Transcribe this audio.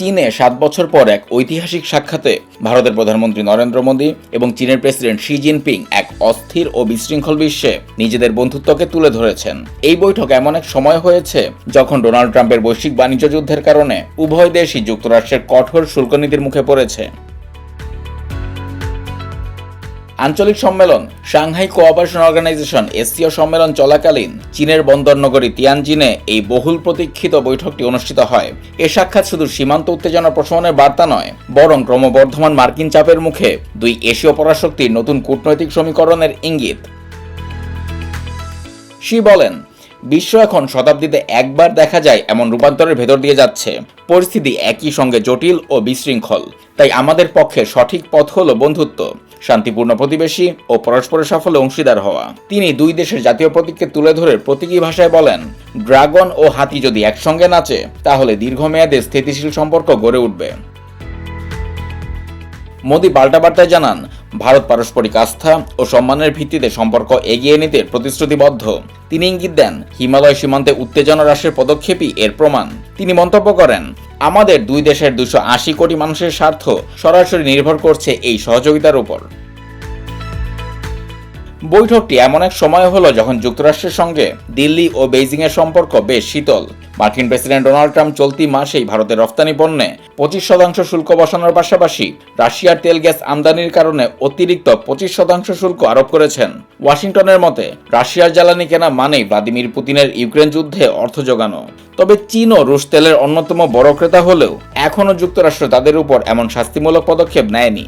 চীনে সাত বছর পর এক ঐতিহাসিক সাক্ষাতে ভারতের প্রধানমন্ত্রী নরেন্দ্র মোদী এবং চীনের প্রেসিডেন্ট শি জিনপিং এক অস্থির ও বিশৃঙ্খল বিশ্বে নিজেদের বন্ধুত্বকে তুলে ধরেছেন। এই বৈঠক এমন এক সময় হয়েছে যখন ডোনাল্ড ট্রাম্পের বৈশ্বিক বাণিজ্য যুদ্ধের কারণে উভয় দেশই যুক্তরাষ্ট্রের কঠোর শুল্ক নীতির মুখে পড়েছে। আঞ্চলিক সম্মেলন, সাংহাই কোঅপারেশন অর্গানাইজেশন এসিও সম্মেলন চলাকালীন চীনের বন্দর নগরী তিয়ানজিনে এই বহুল প্রতীক্ষিত বৈঠকটি অনুষ্ঠিত হয়। এ সাক্ষাৎ শুধু সীমান্ত উত্তেজনা প্রশমনের বার্তা নয়, বরং ক্রমবর্ধমান মার্কিন চাপের মুখে দুই এশীয় পরাশক্তির নতুন কূটনৈতিক সমীকরণের ইঙ্গিত। শি বলেন বিশ্ব এখন শতাব্দীতে একবার দেখা যায় এমন রূপান্তরের ভেতর দিয়ে যাচ্ছে। পরিস্থিতি একই সঙ্গে জটিল ও বিশৃঙ্খল। তাই আমাদের পক্ষে সঠিক পথ হলো বন্ধুত্ব, শান্তিপূর্ণ প্রতিবেশী ও পরস্পরের সাফল্যে অংশীদার হওয়া। তিনি দুই দেশের জাতীয় প্রতীককে তুলে ধরে প্রতীকী ভাষায় বলেন, ড্রাগন ও হাতি যদি একসঙ্গে নাচে, তাহলে দীর্ঘমেয়াদে স্থিতিশীল সম্পর্ক গড়ে উঠবে। মোদি পাল্টা বার্তায় জানান, ভারত পারস্পরিক আস্থা ও সম্মানের ভিত্তিতে সম্পর্ক এগিয়ে নিতে প্রতিশ্রুতিবদ্ধ। তিনি ইঙ্গিত দেন, হিমালয় সীমান্তে উত্তেজনা হ্রাসের পদক্ষেপই এর প্রমাণ। তিনি মন্তব্য করেন, আমাদের দুই দেশের দুশো আশি কোটি মানুষের স্বার্থ সরাসরি নির্ভর করছে এই সহযোগিতার উপর। বৈঠকটি এমন এক সময় হলো যখন যুক্তরাষ্ট্রের সঙ্গে দিল্লি ও বেইজিং এর সম্পর্ক বেশ শীতল। মার্কিন প্রেসিডেন্ট ডোনাল্ড ট্রাম্প চলতি মাসেই ভারতের রপ্তানি পণ্যে পঁচিশ শতাংশ শুল্ক বসানোর পাশাপাশি রাশিয়ার তেল গ্যাস আমদানির কারণে অতিরিক্ত পঁচিশ শতাংশ শুল্ক আরোপ করেছেন। ওয়াশিংটনের মতে, রাশিয়ার জ্বালানি কেনা মানেই ভ্লাদিমির পুতিনের ইউক্রেন যুদ্ধে অর্থ যোগানো তবে চীন ও রুশ তেলের অন্যতম বড় ক্রেতা হলেও এখনও যুক্তরাষ্ট্র তাদের উপর এমন শাস্তিমূলক পদক্ষেপ নেয়নি।